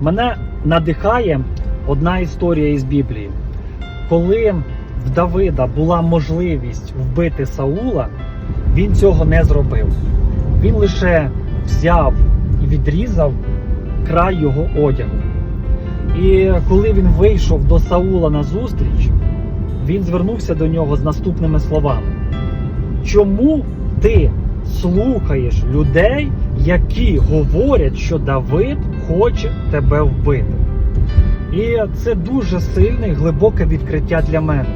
Мене надихає одна історія із Біблії. Коли в Давида була можливість вбити Саула, він цього не зробив. Він лише взяв і відрізав край його одягу. І коли він вийшов до Саула на зустріч, він звернувся до нього з наступними словами: Чому ти слухаєш людей, які говорять, що Давид хоче тебе вбити? І це дуже сильне і глибоке відкриття для мене.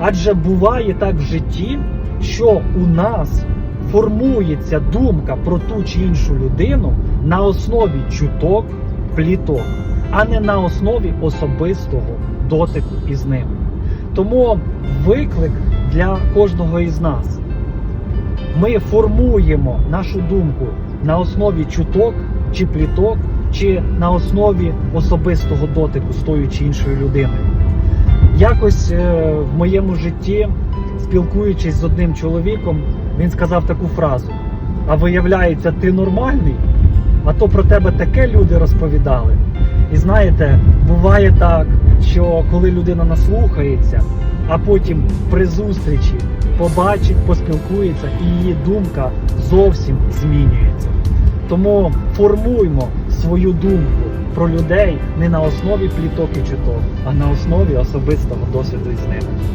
Адже буває так в житті, що у нас формується думка про ту чи іншу людину на основі чуток, пліток, а не на основі особистого дотику із ним. Тому виклик для кожного із нас. Ми формуємо нашу думку на основі чуток чи пліток, чи на основі особистого дотику з тою чи іншою людиною. Якось е, в моєму житті, спілкуючись з одним чоловіком, він сказав таку фразу: А виявляється, ти нормальний, а то про тебе таке люди розповідали. І знаєте, буває так, що коли людина наслухається, а потім при зустрічі побачить, поспілкується, і її думка зовсім змінюється. Тому формуймо свою думку про людей не на основі пліток і чуток, а на основі особистого досвіду із ними.